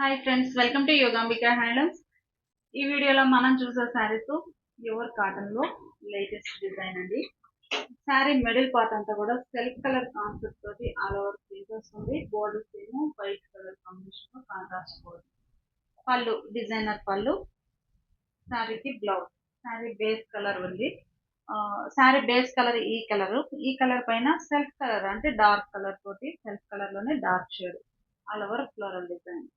Hi friends welcome to Yogambika handlooms ఈ వీడియోలో మనం చూసే శారీస్ ప్యూర్ కాటన్లో లేటెస్ట్ డిజైన్ అండి. శారీ మిడిల్ పార్ట్ అంతా కూడా సెల్ఫ్ కలర్ కాన్సెప్ట్ తోటి ఆల్ ఓవర్ ప్రింట్ వస్తుంది. బోర్డర్స్ ఏమో white colour combination contrast border pallu designer pallu. శారీకి బ్లౌజ్ శారీ బేస్ కలర్ ఉంది. శారీ బేస్ కలర్ ఈ కలర్ ఈ కలర్ పైన సెల్ఫ్ కలర్ అంటే డార్క్ కలర్ తోటి సెల్ఫ్ కలర్లోనే dark shade all over floral design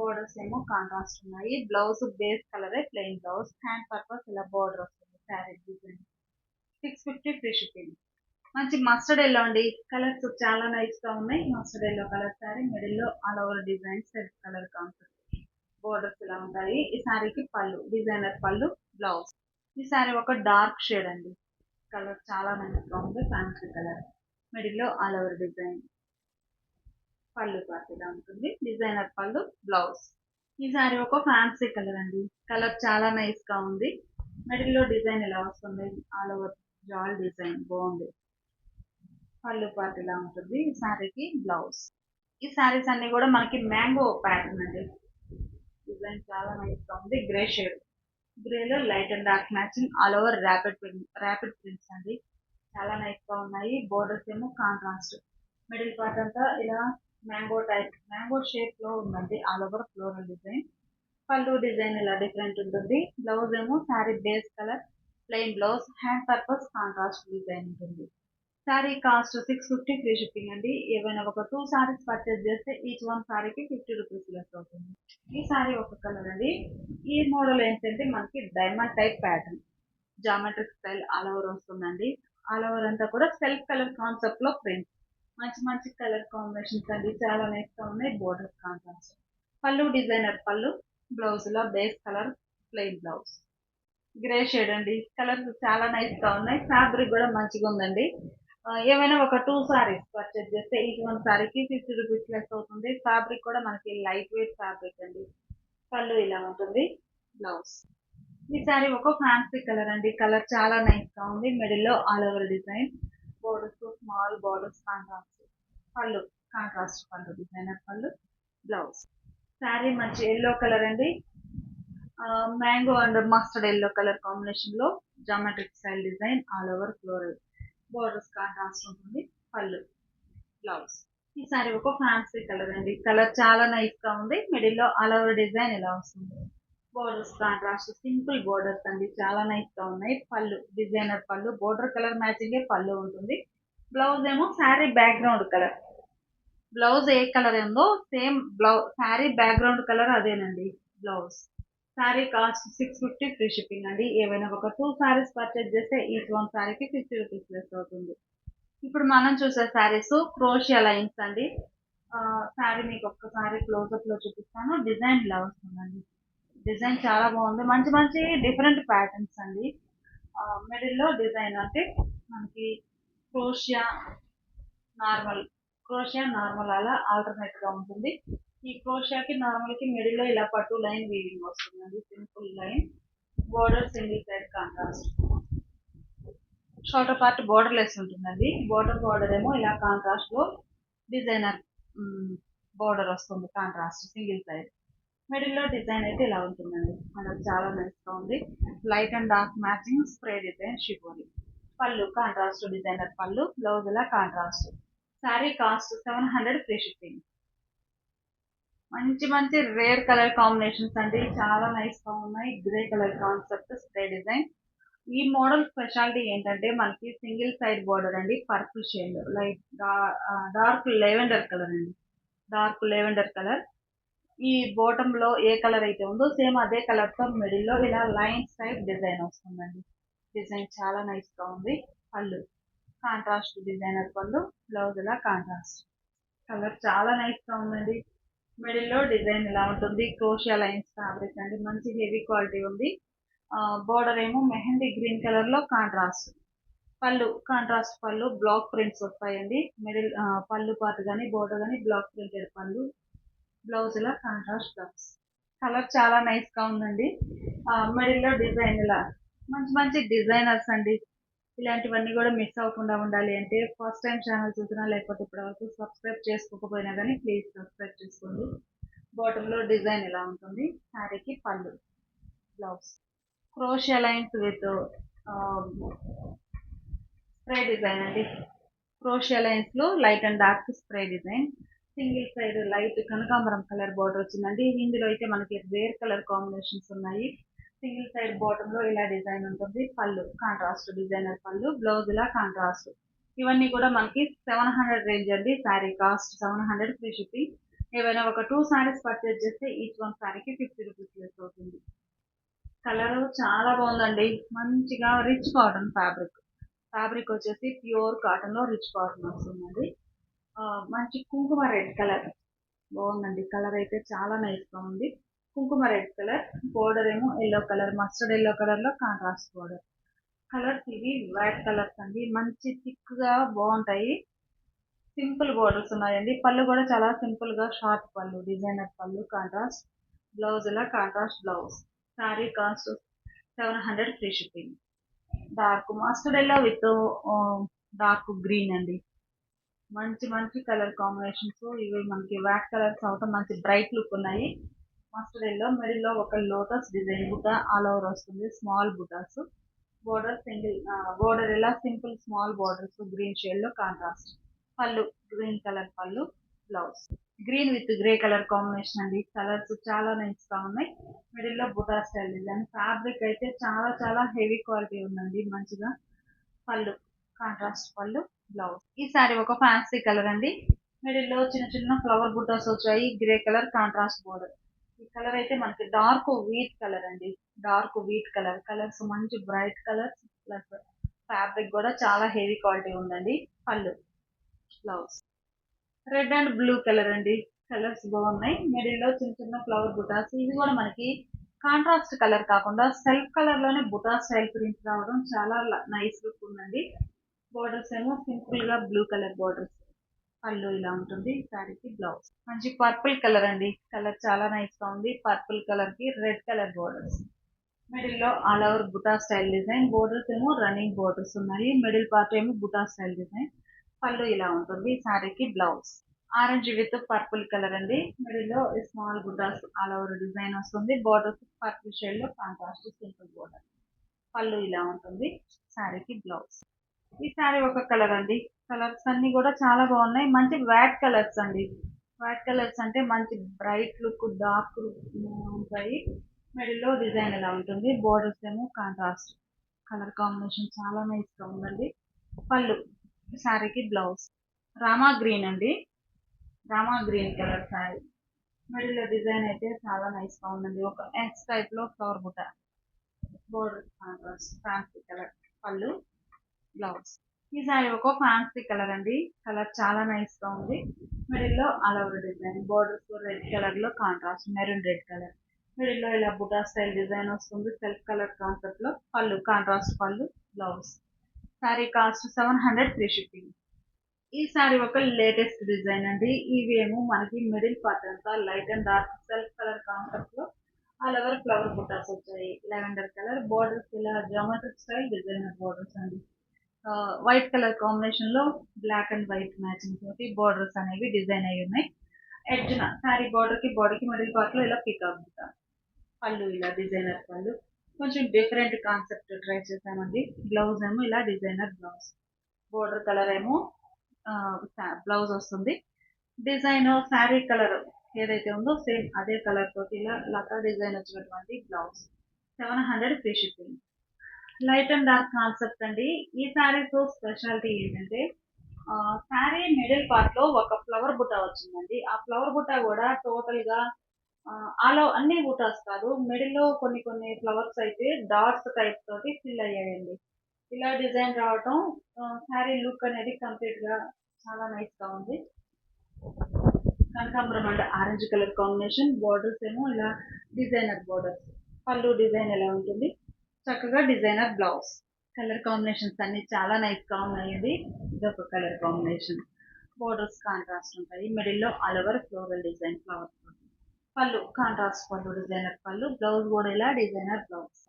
borders ఏమో కాంట్రాస్ట్ ఉన్నాయి. బ్లౌజ్ బేస్ కలరే ప్లెయిన్ బ్లౌజ్ హ్యాండ్ పర్పస్ ఇలా బోర్డర్ వస్తుంది. Sari design six fifty free shipping మంచి మస్టర్డ్ ఎల్లో అండి. కలర్స్ చాలా నైస్గా ఉన్నాయి. మస్టర్డ్ ఎల్లో కలర్ శారీ మిడిల్లో all over design self colour concept borders ఇలా ఉంటాయి. ఈ శారీకి పళ్ళు డిజైనర్ పళ్ళు బ్లౌజ్ ఈ శారీ ఒక డార్క్ షేడ్ అండి. కలర్ చాలా నైస్గా ఉంది. ఫ్యాన్సీ కలర్ మిడిల్లో all over design pallu part ఇలా ఉంటుంది. డిజైనర్ పళ్ళు బ్లౌజ్ ఈ సారీ ఒక ఫ్యాన్సీ కలర్ అండి. కలర్ చాలా నైస్గా ఉంది. మిడిల్లో డిజైన్ ఇలా వస్తుంది? ఆల్ ఓవర్ జాల్ డిజైన్ బాగుంది. పళ్ళు పార్ట్ ఇలా ఉంటుంది ఈ శారీకి బ్లౌజ్ ఈ శారీస్ అన్ని కూడా మనకి మ్యాంగో ప్యాటర్న్ అండి. డిజైన్ చాలా నైస్గా ఉంది. Grey shade గ్రేలో light and dark matching all over rapid print rapid prints అండి. చాలా నైస్గా ఉన్నాయి. బోర్డర్స్ ఏమో కాంట్రాస్ట్ మిడిల్ పార్ట్ అంతా ఇలా మ్యాంగో టైప్ మ్యాంగో షేప్లో ఉందండి. All over floral design pallu design ఇలా డిఫరెంట్ ఉంటుంది? బ్లౌజ్ ఏమో sari base colour plain blouse hand purpose contrast design ఉంటుంది. Sari cost six fifty free shipping అండి. ఏవైనా ఒక టూ శారీస్ పర్చేస్ చేస్తే ఈచ్ వన్ శారీకి ఫిఫ్టీ రూపీస్ లెస్ అవుతుంది. ఈ శారీ ఒక కలర్ అండి. ఈ మోడల్ ఏంటంటే మనకి diamond type pattern geometric style all over వస్తుందండి. ఆల్ ఓవర్ అంతా కూడా సెల్ఫ్ కలర్ కాన్సెప్ట్లో ప్రింట్ మంచి మంచి కలర్ కాంబినేషన్స్ అండి. చాలా నైస్గా ఉన్నాయి. Border contrast pallu designer pallu. బ్లౌజ్లో base colour plain blouse grey shade అండి. కలర్స్ చాలా నైస్గా ఉన్నాయి. ఫ్యాబ్రిక్ కూడా మంచిగా ఉందండి. ఏమైనా ఒక టూ సారీస్ పర్చేస్ చేస్తే ఈచ్ వన్ సారీకి ఫిఫ్టీ రూపీస్ లెస్ అవుతుంది. ఫ్యాబ్రిక్ కూడా మనకి లైట్ వెయిట్ ఫ్యాబ్రిక్ అండి. పళ్ళు ఇలా ఉంటుంది. బ్లౌజ్ ఈ సారీ ఒక ఫ్యాన్సీ కలర్ అండి. కలర్ చాలా నైస్గా ఉంది. మిడిల్లో all over design borders small borders contrast pallu contrast pallu designer pallu blouse sari మంచి ఎల్లో కలర్ అండి. Mango and mustard yellow colour కాంబినేషన్లో geometric style design all over floral borders contrast ఉంటుంది. Pallu blouse ఈ సారీ ఒక ఫ్యాన్సీ కలర్ అండి. Colour చాలా నైస్గా ఉంది. మిడిల్లో ఆల్ ఓవర్ డిజైన్ ఇలా వస్తుంది? బోర్డర్స్ కాంట్రాస్ట్ సింపుల్ బోర్డర్స్ అండి. చాలా నైస్గా ఉన్నాయి. పళ్ళు డిజైనర్ పళ్ళు. బోర్డర్ కలర్ మ్యాచింగ్ పళ్ళు ఉంటుంది. బ్లౌజ్ ఏమో శారీ బ్యాక్గ్రౌండ్ కలర్ బ్లౌజ్ ఏ కలర్ ఉందో same blouse sari background colour అదేనండి blouse sari cost six fifty free shipping అండి. ఏవైనా ఒక టూ శారీస్ పర్చేజ్ చేస్తే ఈచ్ వన్ శారీకి ఫిఫ్టీ రూపీస్ లెస్ అవుతుంది. ఇప్పుడు మనం చూసే శారీస్ క్రోషియా లైన్స్ అండి. శారీ మీకు ఒక్కసారి క్లోజప్లో చూపిస్తాను. డిజైన్ ఇలా వస్తుందండి డిజైన్ చాలా బాగుంది. మంచి మంచి డిఫరెంట్ ప్యాటర్న్స్ అండి. మిడిల్లో డిజైన్ అంటే మనకి క్రోషియా నార్మల్ క్రోషియా నార్మల్ అలా ఆల్టర్నేట్గా ఉంటుంది. ఈ క్రోషియాకి నార్మల్కి మిడిల్లో ఇలా పట్టు లైన్ వీవింగ్ వస్తుందండి. Simple line border single side contrast shorter part border less ఉంటుందండి. బోర్డర్ బోర్డర్ ఏమో ఇలా కాంట్రాస్ట్లో డిజైనర్ బోర్డర్ వస్తుంది కాంట్రాస్ట్ సింగిల్ సైడ్ మిడిల్లో డిజైన్ అయితే ఇలా ఉంటుందండి. మనకు చాలా నైస్గా ఉంది. Light and dark matching spray design షిపోలి pallu contrast designer pallu blouse ఇలా contrast sari cost seven hundred free shipping మంచి మంచి రేర్ కలర్ కాంబినేషన్స్ అండి. చాలా నైస్గా ఉన్నాయి. Grey colour concept spray design ఈ మోడల్ స్పెషాలిటీ ఏంటంటే మనకి సింగిల్ సైడ్ బార్డర్ అండి. Purple shade light dark lavender colour అండి. డార్క్ లెవెండర్ కలర్ ఈ బోటంలో లో ఏ కలర్ అయితే ఉందో సేమ్ అదే కలర్తో మిడిల్లో ఇలా లైన్స్ టైప్ డిజైన్ వస్తుందండి. డిజైన్ చాలా నైస్గా ఉంది. Pallu contrast designer pallu blouse ఇలా కాంట్రాస్ట్ కలర్ చాలా నైస్గా ఉందండి. మిడిల్లో డిజైన్ ఇలా ఉంటుంది. క్రోషియా లైన్స్ ఫ్యాబ్రిక్ అండి. మంచి హెవీ క్వాలిటీ ఉంది. బోర్డర్ ఏమో మెహందీ గ్రీన్ కలర్లో contrast pallu contrast pallu block prints వస్తాయండి. మిడిల్ పళ్ళు పార్ట్ కానీ బోర్డర్ కానీ బ్లాక్ ప్రింటెడ్ పళ్ళు. బ్లౌజ్ ఇలా కాంట్రాస్ట్ బ్లౌజ్ కలర్ చాలా నైస్గా ఉందండి. మిడిల్లో డిజైన్ ఇలా మంచి మంచి డిజైనర్స్ అండి. ఇలాంటివన్నీ కూడా మిస్ అవ్వకుండా ఉండాలి అంటే ఫస్ట్ టైం ఛానల్ చూసినా లేకపోతే ఇప్పటివరకు సబ్స్క్రైబ్ చేసుకోకపోయినా కానీ ప్లీజ్ సబ్స్క్రైబ్ చేసుకోండి. బాటంలో డిజైన్ ఇలా ఉంటుంది. శారీకి పళ్ళు. Blouse crochet lines with spray design అండి. క్రోషియా లైన్స్లో light and dark spray design single side light కనకాంబరం కలర్ బార్డర్ వచ్చిందండి. ఇందులో అయితే మనకి రేర్ కలర్ కాంబినేషన్స్ ఉన్నాయి. సింగిల్ సైడ్ బాటమ్లో ఇలా డిజైన్ ఉంటుంది. Pallu contrast designer pallu blouse లా కాంట్రాస్ట్. ఇవన్నీ కూడా మనకి సెవెన్ హండ్రెడ్ రేంజ్ అండి. Sari cost seven hundred free shipping. ఏవైనా ఒక టూ శారీస్ పర్చేజ్ చేస్తే ఈచ్ వన్ శారీకి ఫిఫ్టీ రూపీస్ లెస్ అవుతుంది. కలర్ చాలా బాగుందండి. మంచిగా రిచ్ కాటన్ ఫ్యాబ్రిక్. ఫ్యాబ్రిక్ వచ్చేసి ప్యూర్ కాటన్లో రిచ్ కాటన్ వస్తుందండి. మంచి కుంకుమ రెడ్ కలర్. బాగుందండి. కలర్ అయితే చాలా నైస్గా ఉంది. కుంకుమ రెడ్ కలర్ బోర్డర్ ఏమో ఎల్లో కలర్ మస్టర్డ్ ఎల్లో కలర్లో కాంట్రాస్ట్ బోర్డర్. కలర్స్ ఇవి వైట్ కలర్స్ అండి. మంచి థిక్గా బాగుంటాయి. సింపుల్ బోర్డర్స్ ఉన్నాయండి. పళ్ళు కూడా చాలా సింపుల్గా short pallu designer pallu contrast blouse ఇలా contrast blouse. Sari cost seven hundred free shipping. Dark mustard yellow with dark green అండి. మంచి మంచి కలర్ కాంబినేషన్స్. ఇవి మనకి వ్యాక్ కలర్స్ అవటం మంచి బ్రైట్ లుక్ ఉన్నాయి. మస్టర్డ్ ఎల్లో మిడిల్లో ఒక lotus design buta all over వస్తుంది. Small butas. Border single border ఇలా సింపుల్ స్మాల్ బోర్డర్స్. గ్రీన్ షేడ్లో contrast. Pallu green colour pallu blouse. Green with grey colour combination అండి. Colours చాలా నైస్గా ఉన్నాయి. మిడిల్లో బుటా స్టైల్ డిజైన్. ఫ్యాబ్రిక్ అయితే చాలా చాలా హెవీ క్వాలిటీ ఉందండి. మంచిగా పళ్ళు కాంట్రాస్ట్ పళ్ళు. బ్లౌజ్. ఈ సారీ ఒక ఫ్యాన్సీ కలర్ అండి. మిడిల్లో చిన్న చిన్న ఫ్లవర్ బుటాస్ వచ్చాయి. గ్రే కలర్ కాంట్రాస్ట్ బోర్డర్ ఈ కలర్ అయితే మనకి డార్క్ వీట్ కలర్ అండి. డార్క్ వీట్ కలర్ కలర్స్ మంచి బ్రైట్ కలర్స్ ప్లస్ ఫ్యాబ్రిక్ కూడా చాలా హెవీ క్వాలిటీ ఉందండి. Pallu blouse red and blue colour అండి. కలర్స్ బాగున్నాయి. మిడిల్లో చిన్న చిన్న ఫ్లవర్ బుటాస్ ఇది కూడా మనకి కాంట్రాస్ట్ కలర్ కాకుండా సెల్ఫ్ కలర్లోనే బుటా స్టైల్ ప్రింట్ రావడం చాలా నైస్ లుక్ ఉందండి. బోర్డర్స్ ఏమో సింపుల్గా బ్లూ కలర్ బోర్డర్స్. పళ్ళు ఇలా ఉంటుంది. శారీకి బ్లౌజ్. మంచి పర్పుల్ కలర్ అండి. కలర్ చాలా నైస్గా ఉంది. పర్పుల్ కలర్కి రెడ్ కలర్ బోర్డర్స్. మిడిల్లో all over buta style design. Borders ఏమో రన్నింగ్ బోర్డర్స్ ఉన్నాయి. మిడిల్ పార్ట్ ఏమో బుటా స్టైల్ డిజైన్. పళ్ళు ఇలా ఉంటుంది. శారీకి blouse. Orange with purple colour అండి. మిడిల్లో small butas all over design వస్తుంది. బోర్డర్స్ పర్పుల్ షేడ్లో కాంట్రాస్ట్ సింపుల్ బోర్డర్ పళ్ళు ఇలా ఉంటుంది. శారీకి బ్లౌజ్. ఈ శారీ ఒక కలర్ అండి. కలర్స్ అన్ని కూడా చాలా బాగున్నాయి. మంచి వ్యాట్ కలర్స్ అండి. వ్యాట్ కలర్స్ అంటే మంచి బ్రైట్ లుక్ డార్క్ లుక్ ఉంటాయి. మిడిల్ డిజైన్ ఇలా ఉంటుంది? బోర్డర్స్ ఏమో కాంట్రాస్ట్ కలర్ కాంబినేషన్ చాలా నైస్గా ఉందండి. పళ్ళు. శారీకి బ్లౌజ్ రామా గ్రీన్ అండి. Rama green colour sari middle design అయితే చాలా నైస్గా ఉందండి. ఒక ఎక్స్ టైప్లో flower buta. Border contrast fancy colour pallu. Blouse. ఈ శారీ ఒక ఫ్యాన్సీ కలర్ అండి. కలర్ చాలా నైస్గా ఉంది. మిడిల్లో all over design borders red కలర్లో కాంట్రాస్ట్ మెరూన్ రెడ్ కలర్ మిడిల్లో ఇలా బుటా స్టైల్ డిజైన్ వస్తుంది. సెల్ఫ్ కలర్ కాన్సెప్ట్లో pallu contrast pallu blouse. Sari cost seven hundred free shipping ఈ శారీ ఒక లేటెస్ట్ డిజైన్ అండి. ఇవి ఏమో మనకి మిడిల్ పార్ట్ అంతా light and dark self colour కాన్సెప్ట్లో ఆల్ ఓవర్ ఫ్లవర్ బుటాస్ వచ్చాయి. లెవెండర్ కలర్ బోర్డర్స్ ఇలా జామెట్రిక్ స్టైల్ డిజైనర్ బోర్డర్స్ అండి. వైట్ కలర్ కాంబినేషన్లో బ్లాక్ అండ్ వైట్ మ్యాచింగ్ తోటి బోర్డర్స్ అనేవి డిజైన్ అయి ఉన్నాయి. ఎడ్జ్న శారీ బార్డర్కి బాడీకి మిడిల్ పార్ట్లో ఇలా పికప్ పళ్ళు ఇలా డిజైనర్ పళ్ళు. కొంచెం డిఫరెంట్ కాన్సెప్ట్ ట్రై చేశామండి. బ్లౌజ్ ఏమో ఇలా డిజైనర్ బ్లౌజ్ బోర్డర్ కలర్ ఏమో బ్లౌజ్ వస్తుంది. డిజైన్ శారీ కలర్ ఏదైతే ఉందో సేమ్ అదే కలర్ తోటి ఇలా లతా డిజైన్ వచ్చినటువంటి blouse seven hundred free shipping light and dark concept అండి. ఈ శారీస్ స్పెషాలిటీ ఏంటంటే శారీ మిడిల్ పార్ట్లో ఒక ఫ్లవర్ బుట్ట వచ్చిందండి. ఆ ఫ్లవర్ బుట్ట కూడా టోటల్గా ఆలో అన్ని బుటాస్ కాదు మిడిల్లో కొన్ని కొన్ని ఫ్లవర్స్ అయితే డాట్స్ టైప్ తోటి ఫిల్ అయ్యాయండి. ఇలా డిజైన్ రావటం శారీ లుక్ అనేది కంప్లీట్గా చాలా నైస్గా ఉంది. కనకాంబరం and orange colour combination borders ఏమో ఇలా డిజైనర్ బోర్డర్స్ పళ్ళు డిజైన్ ఎలా ఉంటుంది? చక్కగా డిజైనర్ బ్లౌజ్ కలర్ కాంబినేషన్స్ అన్ని చాలా నైస్గా ఇది ఒక కలర్ కాంబినేషన్ బోర్డర్స్ కాంట్రాస్ట్ ఉంటాయి. మిడిల్లో all over floral design flowers pallu contrast pallu designer pallu. Blouse కూడా ఇలా డిజైనర్ బ్లౌజ్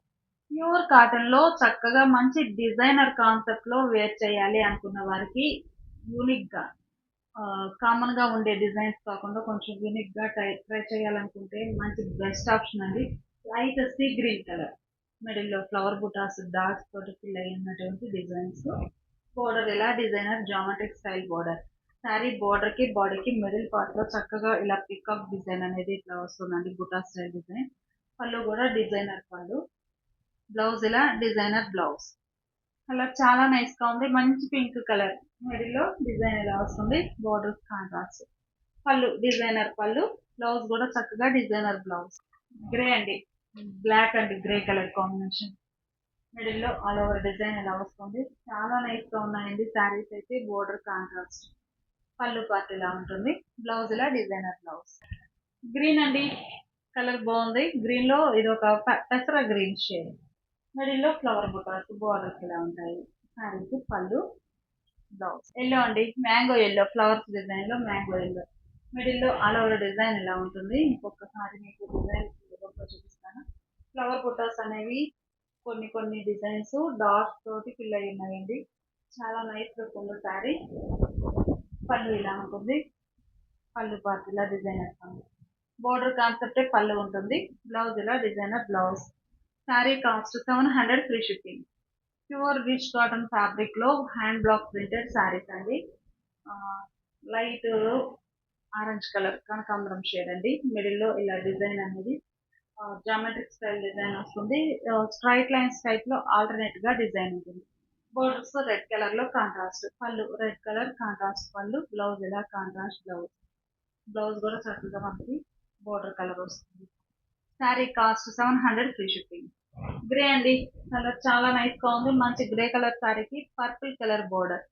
ప్యూర్ కాటన్లో చక్కగా మంచి డిజైనర్ కాన్సెప్ట్లో వేర్ చేయాలి అనుకున్న వారికి యూనిక్గా కామన్గా ఉండే డిజైన్స్ కాకుండా కొంచెం యూనిక్గా ట్రై ట్రై చేయాలనుకుంటే మంచి బెస్ట్ ఆప్షన్ అండి. లైట్ సీ గ్రీన్ కలర్ మిడిల్లో ఫ్లవర్ బుటాస్ డాట్స్ తోటి ఫిల్ అయినటువంటి డిజైన్స్. బోర్డర్ ఇలా designer? Geometric style border sari బోర్డర్కి బాడీకి మిడిల్ పార్ట్లో చక్కగా ఇలా పికప్ డిజైన్ అనేది ఇట్లా వస్తుందండి బుటా స్టైల్ డిజైన్ పళ్ళు కూడా డిజైనర్ పళ్ళు. బ్లౌజ్ ఇలా డిజైనర్ బ్లౌజ్ కలర్ చాలా నైస్గా ఉంది. మంచి పింక్ కలర్ మిడిల్లో డిజైన్ ఇలా వస్తుంది? Border contrast pallu designer pallu. Blouse కూడా చక్కగా డిజైనర్ బ్లౌజ్ గ్రే అండి. Black and grey colour combination. మిడిల్లో ఆల్ ఓవర్ డిజైన్ ఇలా వస్తుంది? చాలా నైస్గా ఉన్నాయండి శారీస్ అయితే బోర్డర్ కాంట్రాస్ట్ పళ్ళు పార్ట్ ఇలా ఉంటుంది. బ్లౌజ్ ఇలా డిజైనర్ బ్లౌజ్ గ్రీన్ అండి. కలర్ బాగుంది. గ్రీన్లో ఇది ఒక పె- పెసర గ్రీన్ షేడ్ మిడిల్లో ఫ్లవర్ బుటాస్ బోర్డర్స్ ఇలా ఉంటాయి. శారీకి పళ్ళు బ్లౌజ్ ఎల్లో అండి. మ్యాంగో ఎల్లో ఫ్లవర్స్ డిజైన్లో మ్యాంగో ఎల్లో మిడిల్లో ఆల్ ఓవర్ డిజైన్ ఇలా ఉంటుంది. ఇంకొకసారి మీకు డిజైన్ చూపిస్తాను ఫ్లవర్ బుటాస్ అనేవి కొన్ని కొన్ని డిజైన్స్ డాట్స్ తోటి ఫిల్ అయి ఉన్నాయండి. చాలా నైస్ లుక్ ఉంది శారీ పళ్ళు ఇలా ఉంటుంది. పళ్ళు పార్ట్ ఇలా డిజైన్ డిజైనర్ బోర్డర్ కాన్సెప్టే పళ్ళు ఉంటుంది. బ్లౌజ్ ఇలా designer blouse sari cost seven hundred free shipping pure rich cotton ఫ్యాబ్రిక్లో హ్యాండ్ బ్లాక్ ప్రింటెడ్ శారీస్ అండి. లైట్ ఆరెంజ్ కలర్ కనకాంబరం షేడ్ అండి. మిడిల్లో ఇలా డిజైన్ అనేది జామెట్రిక్ స్టైల్ డిజైన్ వస్తుంది. స్ట్రైట్ లైన్స్ టైప్లో ఆల్టర్నేట్గా డిజైన్ ఉంటుంది. బోర్డర్స్ రెడ్ కలర్లో contrast pallu red colour contrast pallu blouse ఇలా కాంట్రాస్ట్ బ్లౌజ్ బ్లౌజ్ కూడా చక్కగా మనకి బోర్డర్ కలర్ వస్తుంది. Sari cost seven hundred free shipping grey అండి. కలర్ చాలా నైస్గా ఉంది. మంచి గ్రే కలర్ శారీకి పర్పుల్ కలర్ బోర్డర్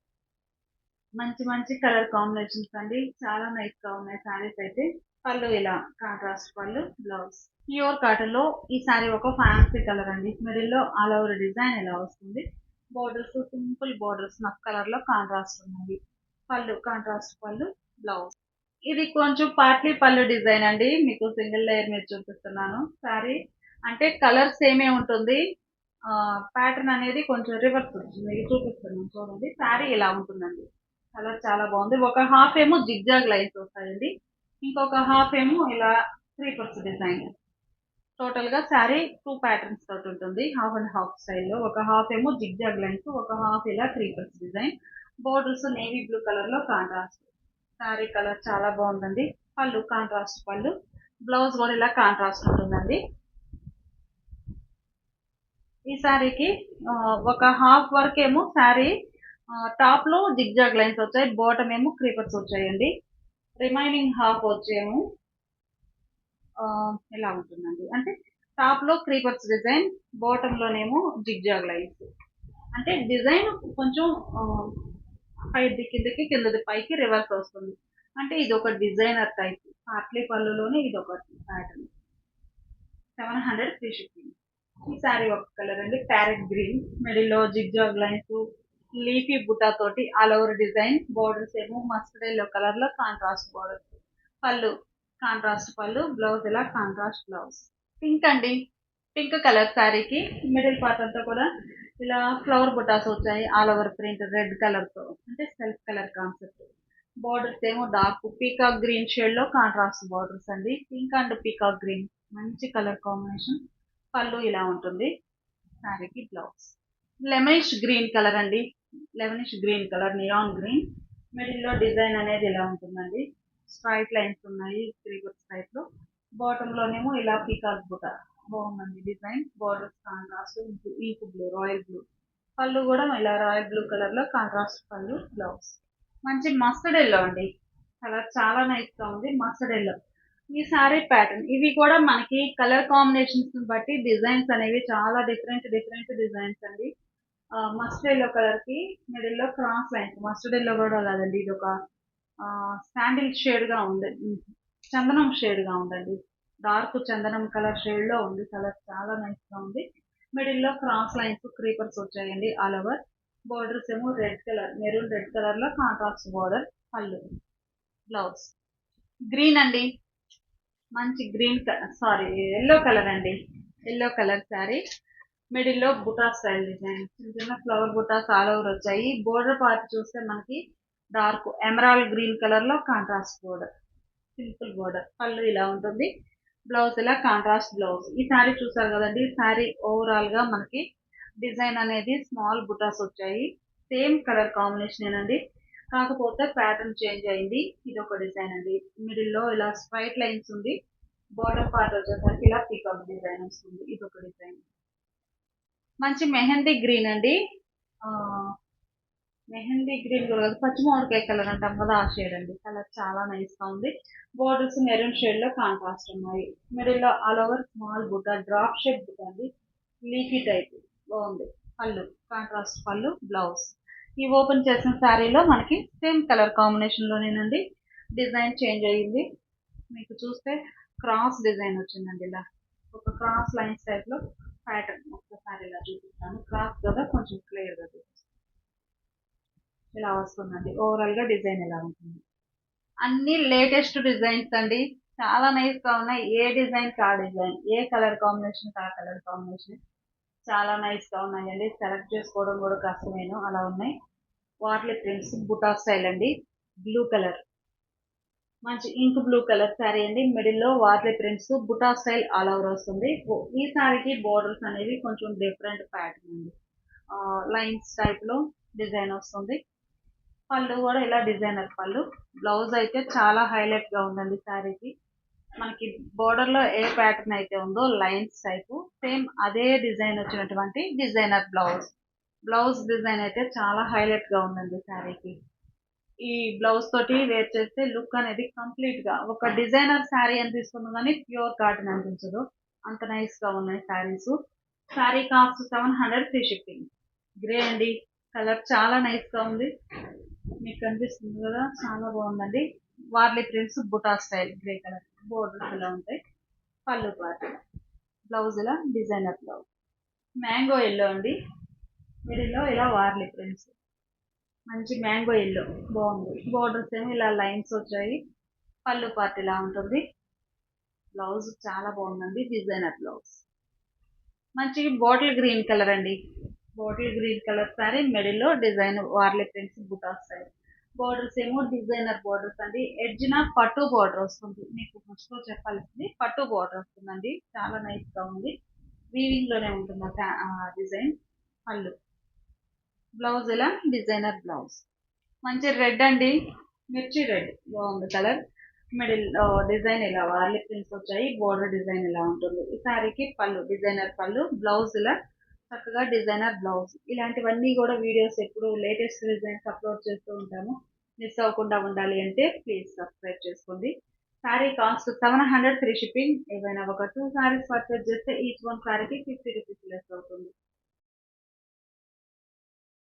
మంచి మంచి కలర్ కాంబినేషన్స్ అండి. చాలా నైస్గా ఉన్నాయి. శారీస్ అయితే పళ్ళు ఇలా కాంట్రాస్ట్ పళ్ళు బ్లౌజ్ ప్యూర్ కాటన్లో ఈ శారీ ఒక ఫ్యాన్సీ కలర్ అండి. మిడిల్లో ఆల్ ఓవర్ డిజైన్ ఇలా వస్తుంది? బోర్డర్స్ సింపుల్ బోర్డర్స్ నఫ్ కలర్లో కాంట్రాస్ట్ ఉన్నాయి పళ్ళు కాంట్రాస్ట్ పళ్ళు బ్లౌజ్ ఇది కొంచెం పార్ట్లీ పళ్ళు డిజైన్ అండి. మీకు సింగిల్ లేయర్ మీద చూపిస్తున్నాను. సారీ అంటే కలర్ సేమే ఉంటుంది? ప్యాటర్న్ అనేది కొంచెం రివర్స్ వచ్చింది మీకు చూపిస్తున్నాను చూడండి. శారీ ఇలా ఉంటుందండి? కలర్ చాలా బాగుంది. ఒక హాఫ్ ఏమో జిగ్జాగ్ లైన్స్ వస్తాయండి. ఇంకొక హాఫ్ ఏమో ఇలా త్రీ పర్స్ డిజైన్ టోటల్గా శారీ టూ ప్యాటర్న్స్ తోటి ఉంటుంది. హాఫ్ అండ్ హాఫ్ స్టైల్లో ఒక హాఫ్ ఏమో జిగ్జాగ్ లైన్స్ ఒక హాఫ్ ఇలా త్రీ పర్స్ డిజైన్ బోర్డర్స్ నేవీ బ్లూ కలర్లో కాంట్రాస్ట్ శారీ కలర్ చాలా బాగుందండి. పళ్ళు కాంట్రాస్ట్ పళ్ళు. బ్లౌజ్ కూడా ఇలా కాంట్రాస్ట్ ఉంటుందండి. ఈ శారీకి ఒక హాఫ్ వర్క్ ఏమో శారీ టాప్లో జిగ్జాగ్ లైన్స్ వచ్చాయి. బాటమ్ ఏమో క్రీపర్స్ వచ్చాయండి. రిమైనింగ్ హాఫ్ వచ్చేమో ఇలా ఉంటుందండి? అంటే టాప్లో క్రీపర్స్ డిజైన్ బాటంలోనేమో జిగ్జాగ్ లైన్స్. అంటే డిజైన్ కొంచెం పైది కిందకి కిందది పైకి రివర్స్ వస్తుంది. అంటే ఇది ఒక డిజైనర్ టైప్. పార్ట్లీ పళ్ళులోనే ఇది ఒక pattern seven hundred three fifty. ఈ సారీ ఒక కలర్ అండి ప్యారెట్ గ్రీన్. మిడిల్లో జిగ్జాగ్ లైన్స్ లీఫీ బుటా తోటి ఆల్ ఓవర్ డిజైన్. బోర్డర్స్ ఏమో మస్టర్డ్ ఎల్లో కలర్లో contrast borders pallu contrast pallu blouse ఇలా కాంట్రాస్ట్ బ్లౌజ్ పింక్ అండి. పింక్ కలర్ శారీకి మిడిల్ పార్ట్ అంతా కూడా ఇలా ఫ్లవర్ బుటాస్ వచ్చాయి. ఆల్ ఓవర్ ప్రింట్ రెడ్ కలర్తో. అంటే సెల్ఫ్ కలర్ కాన్సెప్ట్ బోర్డర్స్ ఏమో డార్క్ పీకాక్ గ్రీన్ షేడ్లో కాంట్రాస్ట్ బోర్డర్స్ అండి. పింక్ అండ్ పీకాక్ గ్రీన్ మంచి కలర్ కాంబినేషన్ పళ్ళు ఇలా ఉంటుంది. శారీకి బ్లౌజ్ లెమనిష్ గ్రీన్ కలర్ అండి. Lemonish green colour neon green మిడిల్లో డిజైన్ అనేది ఇలా ఉంటుందండి. స్ట్రైట్ లైన్స్ ఉన్నాయి త్రీ గుడ్స్లో. బాటమ్ లోనేమో ఇలా పీకాక్ బుట్ట. బాగుందండి డిజైన్. బోర్డర్స్ కాంట్రాస్ట్ ఈపు బ్లూ రాయల్ బ్లూ పళ్ళు కూడా ఇలా రాయల్ బ్లూ కలర్లో కాంట్రాస్ట్ పళ్ళు బ్లౌజ్ మంచి మస్టర్డ్ ఎల్లో అండి. కలర్ చాలా నైస్గా ఉంది మస్టర్డ్ ఎల్లో ఈ సారీ ప్యాటర్న్ ఇవి కూడా మనకి కలర్ కాంబినేషన్స్ బట్టి డిజైన్స్ అనేవి చాలా డిఫరెంట్ డిఫరెంట్ డిజైన్స్ అండి. మస్టర్డ్ ఎల్లో కలర్కి మిడిల్లో క్రాస్ లైన్స్ మస్టర్డ్ ఎల్లో కూడా కాదండి ఇది ఒక శాండిల్ షేడ్గా ఉంది. చందనం షేడ్గా ఉందండి. డార్క్ చందనం కలర్ షేడ్లో ఉంది. కలర్ చాలా నైస్గా ఉంది. మిడిల్లో క్రాస్ లైన్స్ క్రీపర్స్ వచ్చాయండి ఆల్ ఓవర్ బోర్డర్స్ ఏమో రెడ్ కలర్ మెరూన్ రెడ్ కలర్లో contrast border pallu blouse green అండి. మంచి గ్రీన్ సారీ ఎల్లో కలర్ అండి. ఎల్లో కలర్ శారీ మిడిల్లో బుటా స్టైల్ డిజైన్. చిన్న చిన్న ఫ్లవర్ బుటాస్ ఆల్ ఓవర్ వచ్చాయి. బోర్డర్ పార్ట్ చూస్తే మనకి డార్క్ ఎమరాల్డ్ గ్రీన్ కలర్లో contrast border. Simple border. Pallu ఇలా ఉంటుంది. బ్లౌజ్ ఇలా కాంట్రాస్ట్ బ్లౌజ్. ఈ శారీ చూసారు కదండి. శారీ ఓవరాల్గా మనకి డిజైన్ అనేది స్మాల్ బుటాస్ వచ్చాయి. సేమ్ కలర్ కాంబినేషన్ అండి కాకపోతే ప్యాటర్న్ చేంజ్ అయింది. ఇది ఒక డిజైన్ అండి. మిడిల్లో ఇలా స్ట్రైట్ లైన్స్ ఉంది. బోర్డర్ పార్ట్ వచ్చేసరికి ఇలా పికప్ డిజైన్ వస్తుంది. ఇది ఒక డిజైన్. మంచి మెహందీ గ్రీన్ అండి. మెహందీ గ్రీన్ కూడా కాదు పచ్చి మామిడికాయ కలర్ అంటాం కదా ఆ షేడ్ అండి. కలర్ చాలా నైస్గా ఉంది. బోర్డర్స్ మెరూన్ షేడ్లో కాంట్రాస్ట్ ఉన్నాయి. మిడిల్లో all over small buta drop shape buta అండి. లీఫీ టైప్ బాగుంది. పళ్ళు కాంట్రాస్ట్ పళ్ళు బ్లౌజ్ ఈ ఓపెన్ చేసిన శారీలో మనకి సేమ్ కలర్ కాంబినేషన్లోనేనండి డిజైన్ చేంజ్ అయ్యింది. మీకు చూస్తే క్రాస్ డిజైన్ వచ్చిందండి ఇలా. ఒక క్రాస్ లైన్స్ టైప్లో ప్యాటర్న్ ఒక్కసారి ఇలా చూపిస్తాను. క్రాస్ కదా కొంచెం క్లియర్గా చూపిస్తాను. ఇలా వస్తుందండి. ఓవరాల్గా డిజైన్ ఇలా ఉంటుంది? అన్ని లేటెస్ట్ డిజైన్స్ అండి. చాలా నైస్గా ఉన్నాయి. ఏ డిజైన్ కా డిజైన్ ఏ కలర్ కాంబినేషన్ కా కలర్ కాంబినేషన్ చాలా నైస్గా ఉన్నాయండి. సెలెక్ట్ చేసుకోవడం కూడా కష్టమేను. అలా ఉన్నాయి. వార్లీ ప్రింట్స్ బుటా స్టైల్ అండి. బ్లూ కలర్ మంచి ఇంక్ బ్లూ కలర్ శారీ అండి. మిడిల్లో Warli prints buta style all over వస్తుంది. ఈ శారీకి బోర్డర్స్ అనేవి కొంచెం డిఫరెంట్ ప్యాటర్న్ ఉంది లైన్స్ టైప్లో డిజైన్ వస్తుంది. పళ్ళు కూడా ఇలా డిజైనర్ పళ్ళు. బ్లౌజ్ అయితే చాలా హైలైట్గా ఉందండి శారీకి మనకి బోర్డర్లో ఏ ప్యాటర్న్ అయితే ఉందో లైన్స్ టైప్ సేమ్ అదే డిజైన్ వచ్చినటువంటి డిజైనర్ బ్లౌజ్ బ్లౌజ్ డిజైన్ అయితే చాలా హైలైట్గా ఉందండి శారీకి ఈ బ్లౌజ్ తోటి వేర్ చేస్తే లుక్ అనేది కంప్లీట్గా. ఒక డిజైనర్ శారీ అనిపిస్తుంది కానీ ప్యూర్ కాటన్ అనిపించదు. అంత నైస్గా ఉన్నాయి saris sari cost seven hundred free shipping grey అండి. కలర్ చాలా నైస్గా ఉంది. మీకు కనిపిస్తుంది కదా? చాలా బాగుందండి. Warli prints buta style grey colour borders ఇలా ఉంటాయి. పళ్ళు పార్ట్ బ్లౌజ్ ఇలా డిజైనర్ బ్లౌజ్ మ్యాంగో ఎల్లో అండి. మిడిల్లో ఇలా వార్లీ ప్రింట్స్ మంచి మ్యాంగో ఎల్లో. బాగుంది. బార్డర్స్ ఏమో ఇలా లైన్స్ వచ్చాయి. పళ్ళు పార్ట్ ఇలా ఉంటుంది. బ్లౌజ్ చాలా బాగుందండి. డిజైనర్ బ్లౌజ్ మంచి బాటిల్ గ్రీన్ కలర్ అండి. బాటిల్ గ్రీన్ కలర్ సారీ మిడిల్లో డిజైన్ వార్లీ ప్రింట్స్ బుటా వస్తాయి. బార్డర్స్ ఏమో డిజైనర్ బార్డర్స్ అండి. ఎడ్జిన పట్టు బార్డర్ వస్తుంది. మీకు ఫస్ట్ చెప్పాల్సింది పట్టు బార్డర్ వస్తుందండి. చాలా నైస్గా ఉంది. వీవింగ్లోనే ఉంటుంది డిజైన్ పళ్ళు. బ్లౌజ్ ఇలా డిజైనర్ బ్లౌజ్. మంచి రెడ్ అండి. మిర్చి రెడ్. బాగుంది కలర్. మిడిల్ డిజైన్ ఇలా వార్లీ ప్రింట్స్ వచ్చాయి. బోర్డర్ డిజైన్ ఇలా ఉంటుంది. ఈ సారీకి పళ్ళు డిజైనర్ పళ్ళు బ్లౌజ్ ఇలా చక్కగా డిజైనర్ బ్లౌజ్. ఇలాంటివన్నీ కూడా వీడియోస్ ఎప్పుడు లేటెస్ట్ డిజైన్స్ అప్లోడ్ చేస్తూ ఉంటాము. మిస్ అవ్వకుండా ఉండాలి అంటే ప్లీజ్ సబ్స్క్రైబ్ చేసుకోండి. Sari cost seven hundred free shipping. ఏవైనా ఒక టూ శారీస్ పర్చేస్ చేస్తే ఈచ్ వన్ శారీకి ఫిఫ్టీ రూపీస్ లెస్ అవుతుంది.